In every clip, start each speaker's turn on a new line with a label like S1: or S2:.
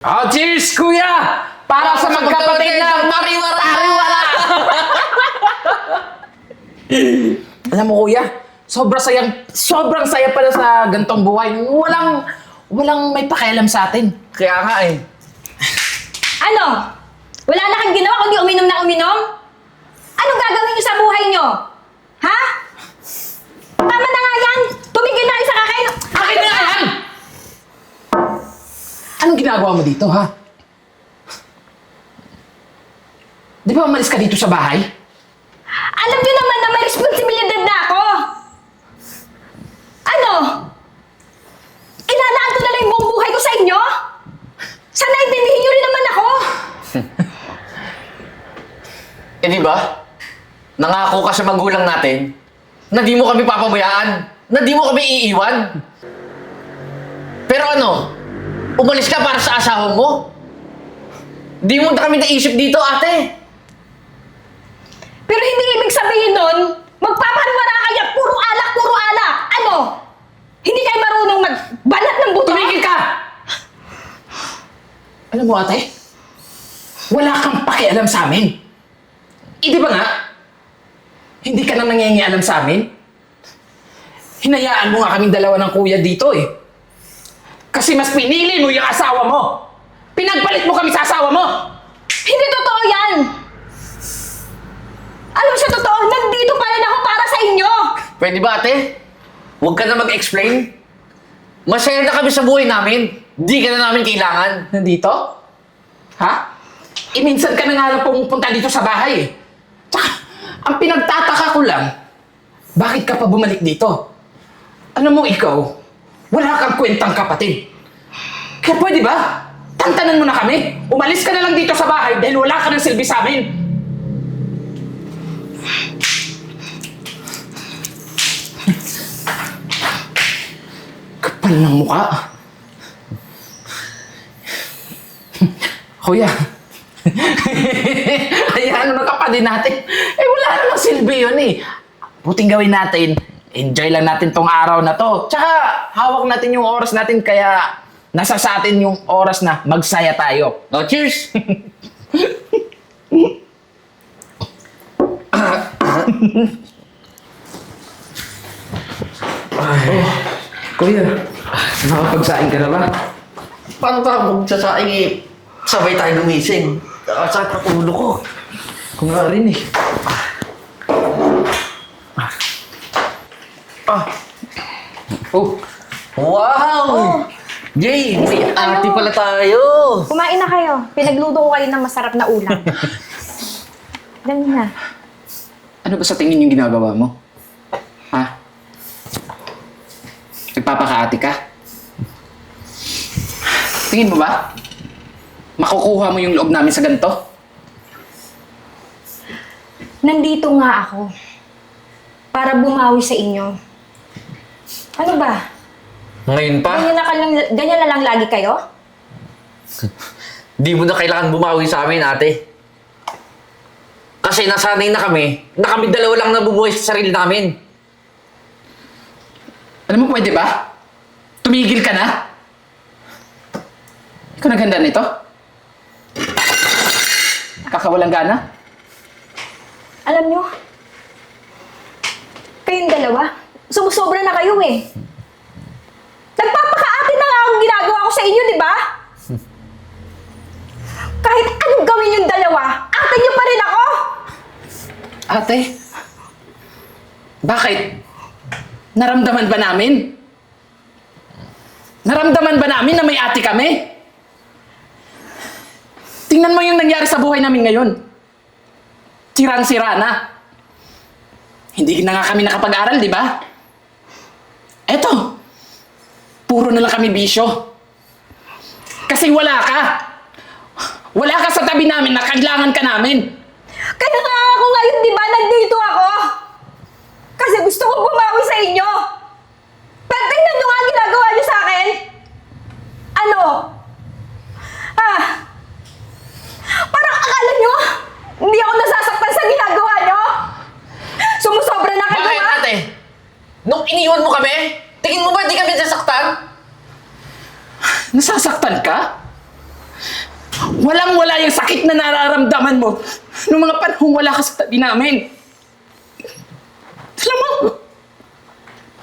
S1: Oh, cheers, kuya! Para sa magkapatid na
S2: pariwara!
S1: pariwara! Alam mo, kuya, sobrang sayang, sobrang saya pala sa gantong buhay. Walang, walang may pakialam sa atin.
S2: Kaya nga eh.
S3: Ano? Wala na kang ginawa kundi uminom na uminom? Anong gagawin niyo sa buhay niyo? Ha? Tama na nga yan! Tumigil na kayo sa kakain!
S1: Akin na yan! Anong ginagawa mo dito, ha? Di ba umalis ka dito sa bahay?
S3: Alam niyo naman na may responsibilidad na ako! Ano? Ilalaan ko na lang yung buong buhay ko sa inyo? Sana intindihin niyo rin naman ako!
S2: Eh di ba? Nangako ka sa magulang natin na di mo kami papabayaan, na di mo kami iiwan. Pero ano? Umalis ka para sa asawa mo? Di mo na kami naisip dito, ate.
S3: Pero hindi ibig sabihin nun, magpapariwara kayo, puro alak, puro alak! Ano? Hindi kayo marunong magbanat ng buto?
S1: Tumigil ka! Alam mo, ate, wala kang pakialam sa amin. Eh, di ba nga? Hindi ka na nangyayang sa amin? Hinayaan mo nga kaming dalawa ng kuya dito eh. Kasi mas pinili mo yung asawa mo. Pinagpalit mo kami sa asawa mo.
S3: Hindi totoo yan! Alam sa totoo, nandito pa rin ako para sa inyo!
S2: Pwede ba, ate? Huwag ka na mag-explain. Masaya na kami sa buhay namin. Di ka na namin kailangan.
S1: Nandito? Ha? Eh, minsan ka na nga lang pumupunta dito sa bahay eh. Tsaka, ang pinagtataka ko lang, bakit ka pa bumalik dito? Alam mo ikaw, wala kang kwentang kapatid. Kaya pwede ba? Tantanan mo na kami. Umalis ka na lang dito sa bahay dahil wala ka ng silbi sa amin. Kapal ng mukha. Kuya. Ayan, ano kapatid natin? Eh, wala namang silbi yun eh. Puting gawin natin. Enjoy lang natin tong araw na to. Tsaka, hawak natin yung oras natin kaya nasa sa atin yung oras na magsaya tayo.
S2: Oh, cheers!
S1: Kuya, nakapagsain ka na ba?
S2: Paano ka magsasaing eh? Sabay tayo gumising. Sakit ang ulo ko.
S1: Kung nga rin eh. Oh,
S2: wow! Jay, may ate pala tayo.
S3: Kumain na kayo. Pinagluto ko kayo ng masarap na ulam. Dali na.
S1: ano ba sa tingin yung ginagawa mo? Ha? Nagpapakaati ka? Tingin mo ba? Makukuha mo yung loob namin sa ganito?
S3: Nandito nga ako. Para bumawi sa inyo. Ano ba?
S2: Ngayon pa,
S3: Ganyan na, ka lang, ganyan na lang lagi kayo?
S2: di mo na kailangan bumawi sa amin, ate. Kasi nasanay na kami, na kami dalawa lang nabubuhay sa sarili namin.
S1: Alam mo, pwede ba? Tumigil ka na? Ikaw naghanda nito? Kakawalang gana?
S3: Alam nyo, kayong dalawa, sumusobra na kayo eh. Nagpapakaati na nga akong ginagawa ko sa inyo, di ba? Kahit anong gawin yung dalawa, ate nyo pa rin ako!
S1: Ate? Bakit? Naramdaman ba namin? Naramdaman ba namin na may ate kami? Tingnan mo yung nangyari sa buhay namin ngayon. Sirang-sira na. Hindi na nga kami nakapag-aral, di ba? Eto, puro na lang kami bisyo. Kasi wala ka. Wala ka sa tabi namin na kailangan ka namin.
S3: Kaya nga ako ngayon, di ba, nandito ako! Kasi gusto ko bumawi sa inyo! Pero tingnan nyo nga ang ginagawa nyo sa akin! Ano? Ah! Parang akala nyo, hindi ako nasasaktan sa ginagawa nyo? Sumusobra na kayo,
S2: Bakit,
S3: ha?
S2: ate? Nung iniwan mo kami, tingin mo ba di kami nasaktan?
S1: Nasasaktan ka? Walang-wala yung sakit na nararamdaman mo nung mga panahong wala ka sa tabi namin. Alam mo,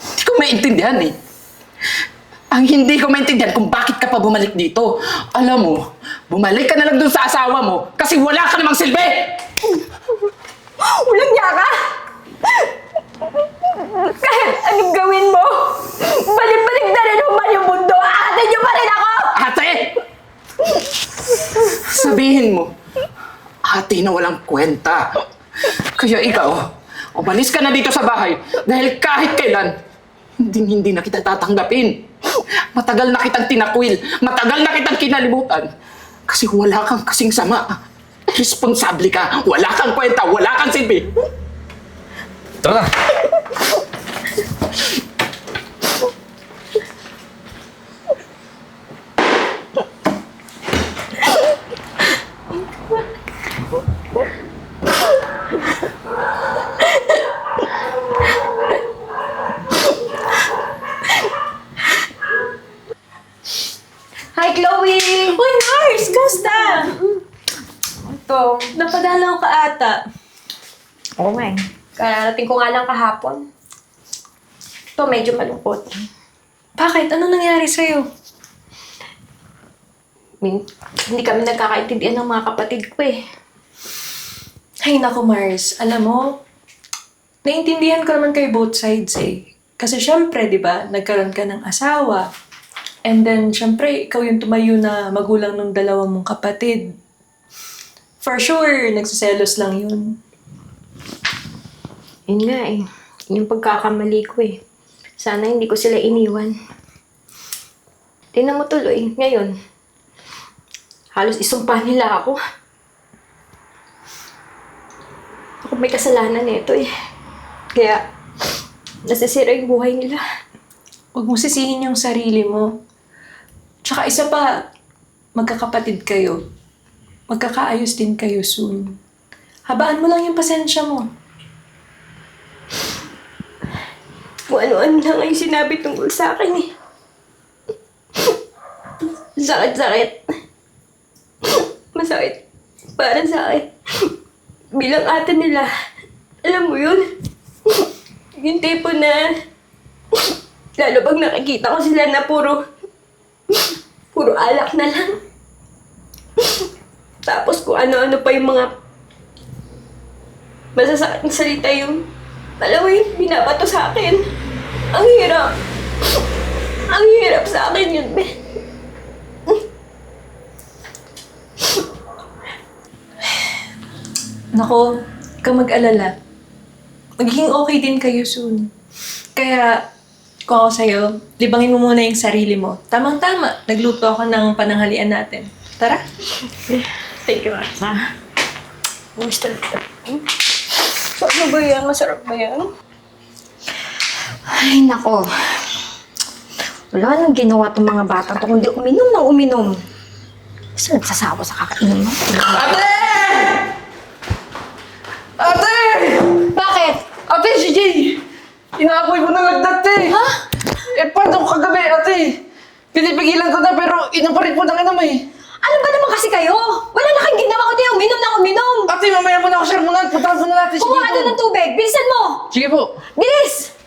S1: hindi ko maintindihan eh. Ang hindi ko maintindihan kung bakit ka pa bumalik dito. Alam mo, bumalik ka na lang dun sa asawa mo kasi wala ka namang silbi!
S4: Walang niya ka! Kahit anong gawin mo, balik-balik na rin naman yung mundo. Ate niyo pa rin ako!
S1: Ate! Sabihin mo, ate na walang kwenta. Kaya ikaw, umalis ka na dito sa bahay dahil kahit kailan, hindi hindi na kita tatanggapin. Matagal na kitang tinakwil, matagal na kitang kinalimutan. Kasi wala kang kasing sama. Responsable ka, wala kang kwenta, wala kang silbi.
S2: Tara na.
S4: Hi, Chloe!
S5: Uy, Mars! Kamusta?
S4: Ito.
S5: Napadalaw ka ata.
S4: Oo nga eh. Kararating ko nga lang kahapon. Ito, medyo malungkot.
S5: Bakit? Ano nangyari sa'yo?
S4: Min- hindi kami nagkakaintindihan ng mga kapatid ko eh.
S5: Ay, naku, Mars. Alam mo, naiintindihan ko naman kayo both sides eh. Kasi syempre, di ba, nagkaroon ka ng asawa. And then, syempre, ikaw yung tumayo na magulang ng dalawang mong kapatid. For sure, nagsiselos lang yun.
S4: Yun nga eh. Yun Yung pagkakamali ko eh. Sana hindi ko sila iniwan. Tingnan mo tuloy, ngayon. Halos isumpa nila ako. Ako may kasalanan nito eh. Kaya, nasisira yung buhay nila.
S5: Huwag mo sisihin yung sarili mo. Tsaka isa pa, magkakapatid kayo. Magkakaayos din kayo soon. Habaan mo lang yung pasensya mo.
S4: Kung ano-ano na nga yung sinabi tungkol sa akin eh. Sakit-sakit. Masakit. Para sa akin. Bilang ate nila. Alam mo yun? Yung tipo na... Lalo pag nakikita ko sila na puro... Puro alak na lang. Tapos kung ano-ano pa yung mga... Masasakit salita yung... Alam mo yung binabato sa akin. Ang hirap. Ang hirap sa akin yun, Ben.
S5: Nako, kang mag-alala. Magiging okay din kayo soon. Kaya, kung ako sa'yo, libangin mo muna yung sarili mo. Tamang-tama, nagluto ako ng pananghalian natin. Tara!
S4: Thank you, Martha. Gusto So, ano ba yan? Masarap ba yan?
S3: Ay, nako. Wala nang ginawa tong mga bata to, kundi uminom ng uminom. Kasi nagsasawa sa kakainom mo.
S1: Ate! Ate!
S3: Bakit?
S1: Ate, si Jay! Inaapoy mo na lagdat eh! Ha? Eh, paano kagabi, ate? Pinipigilan ko na pero inom pa rin po ng inom eh.
S3: Ano ba naman kasi kayo? Wala na kayong ginawa kundi uminom ng uminom.
S1: Ate, mamaya mo na ako share muna. Puntahan muna natin. Sige
S3: Kumuha
S1: po.
S3: doon ng tubig. Bilisan mo!
S1: Sige po.
S3: Bilis!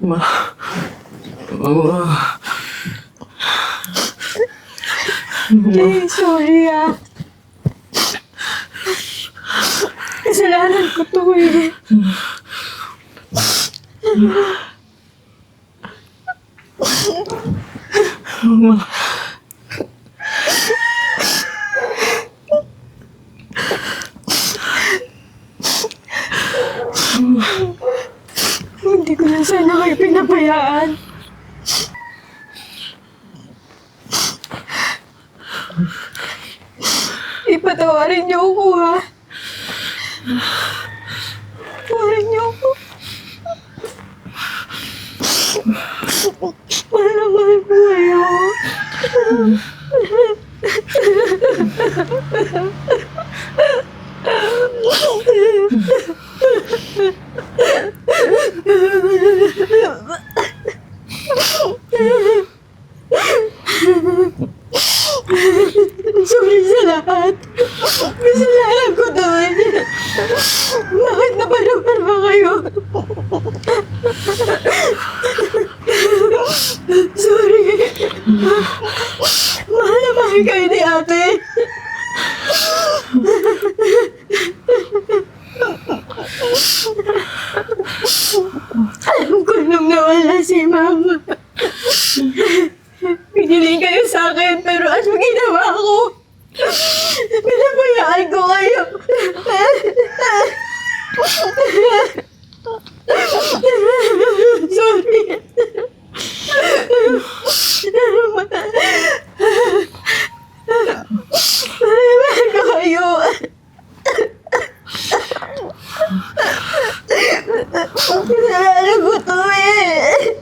S1: Ma. Mama.
S4: Jay, sorry ah. Kasalanan ko to eh. Hindi ko na sana kayo pinabayaan. Ipatawarin niyo ako ha. Patawarin niyo ako. Mahal na mahal ko kayo. Sorry sa lahat. Kasalanan ko naman. Bakit napalamar ba kayo? Sorry. Mahal na mahal kayo ni ate. Alam ko nung nawala si mama. Piniling kayo sa akin, pero ano ginawa ko? Pinabayaan ko kayo. Sorry. Pinabayaan ko kayo. Kasalanan ko to eh.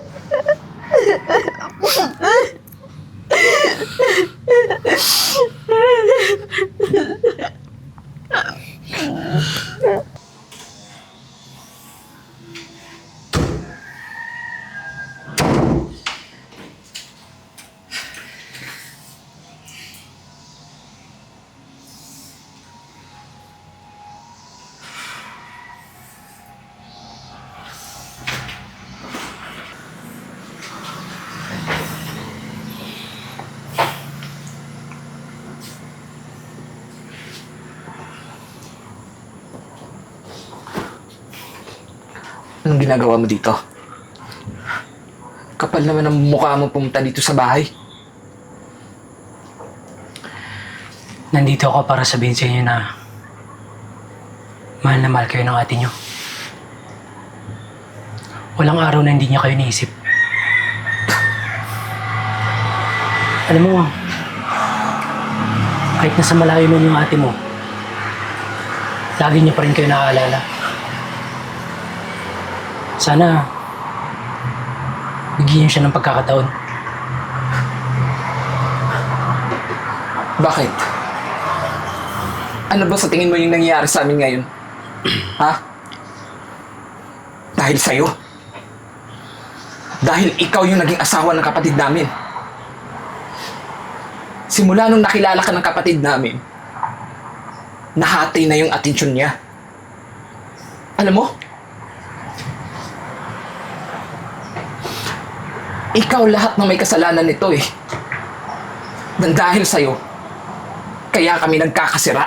S1: Anong ginagawa mo dito? Kapal naman ang mukha mo pumunta dito sa bahay.
S6: Nandito ako para sabihin sa inyo na mahal na mahal kayo ng ate nyo. Walang araw na hindi niya kayo naisip. Alam mo, kahit nasa malayo man yung ate mo, lagi niya pa rin kayo naaalala. Sana, bigyan siya ng pagkakataon.
S1: Bakit? Ano ba sa tingin mo yung nangyayari sa amin ngayon? ha? Dahil sa'yo. Dahil ikaw yung naging asawa ng kapatid namin. Simula nung nakilala ka ng kapatid namin, nahati na yung atensyon niya. Alam mo? Ikaw lahat ng may kasalanan nito eh. Nang dahil sa'yo, kaya kami nagkakasira.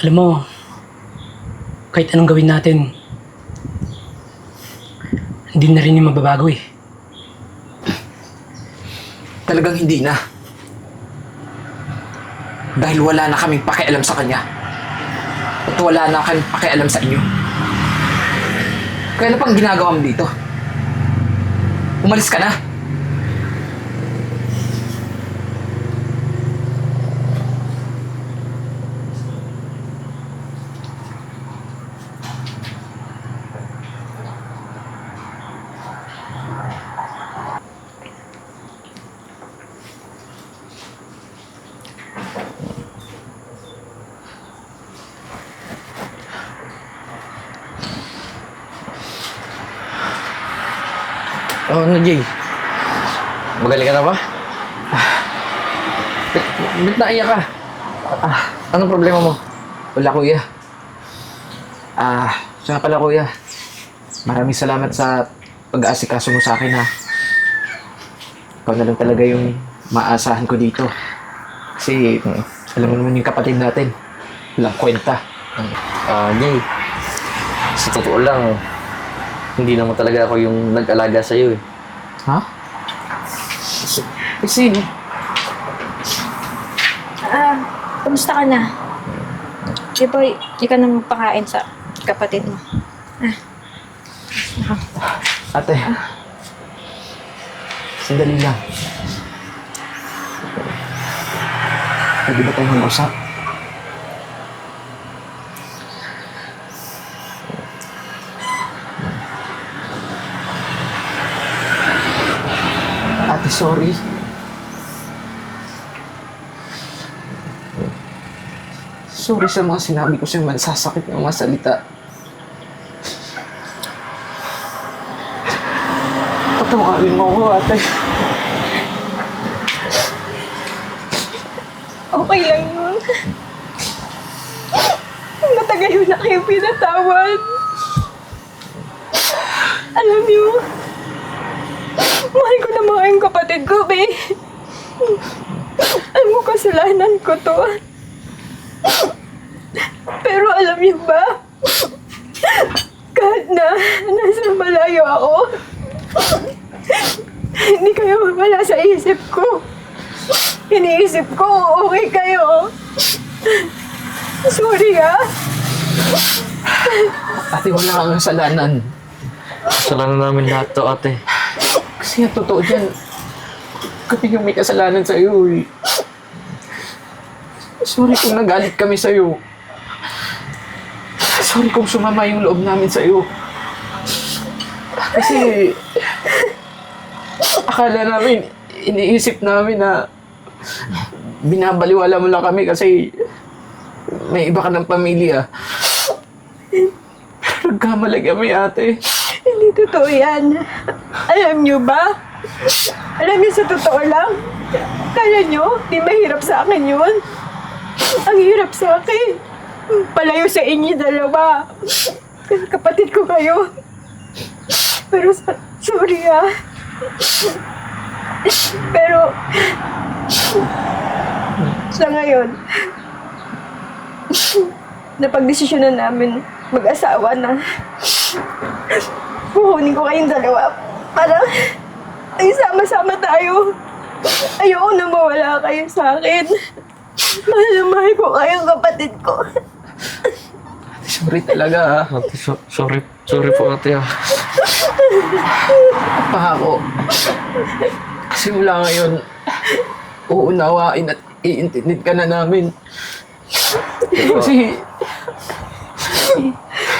S6: Alam mo, kahit anong gawin natin, hindi na rin yung mababago eh.
S1: Talagang hindi na. Dahil wala na kaming pakialam sa kanya. At wala na kaming pakialam sa inyo. Kaya ano pang ginagawa mo dito? まですかな。
S2: Oh, ano, Jay? Magaling ka na ba? Ba't, ba't naiyak ka? Ah, anong problema mo?
S1: Wala kuya. Ah, siya nga pala kuya. Maraming salamat sa pag-aasikaso mo sa akin ha. Ikaw na lang talaga yung maasahan ko dito. Kasi, alam mo naman yung kapatid natin. Walang kwenta.
S2: Ah, Jay. Sa totoo lang, hindi naman talaga ako yung nag-alaga sa'yo eh.
S1: Ha? Eh, sino?
S3: Ah, kumusta ka na? Di ba, di ka na magpakain sa kapatid mo?
S1: Ate. Sandali lang. Pwede ba tayong mag-usap? sorry. Sorry sa mga sinabi ko sa'yo, mansasakit ng mga salita. Patawarin mo ako, ate.
S4: Okay lang nun. Matagal na kayo pinatawad. Alam niyo, mahal ko na mga yung kapatid ko, be. Alam mo, kasalanan ko to. Pero alam niyo ba, kahit na nasa malayo ako, hindi kayo wala sa isip ko. Iniisip ko, okay kayo. Sorry ah.
S1: Ate, wala kang kasalanan.
S2: Kasalanan namin lahat to, ate.
S1: Kasi ang totoo dyan, kami yung may kasalanan sa iyo eh. Sorry kung nagalit kami sa iyo. Sorry kung sumama yung loob namin sa iyo. Kasi akala namin, iniisip namin na binabaliwala mo lang kami kasi may iba ka ng pamilya. Nagkamali kami ate.
S4: Hindi totoo yan. Alam niyo ba? Alam niyo sa totoo lang? Kaya niyo, di mahirap sa akin yun. Ang hirap sa akin. Palayo sa inyo dalawa. Kapatid ko kayo. Pero sorry ah. Pero sa ngayon, napagdesisyon na namin mag-asawa na kukunin ko kayong dalawa para ay sama-sama tayo. Ayoko na mawala kayo sa akin. Mahal na mahal ko kayong kapatid ko.
S1: Sorry talaga ha.
S2: Ate, so- sorry. Sorry po, ate. ah.
S1: pa ako. Kasi mula ngayon, uunawain at iintindin ka na namin. Kasi,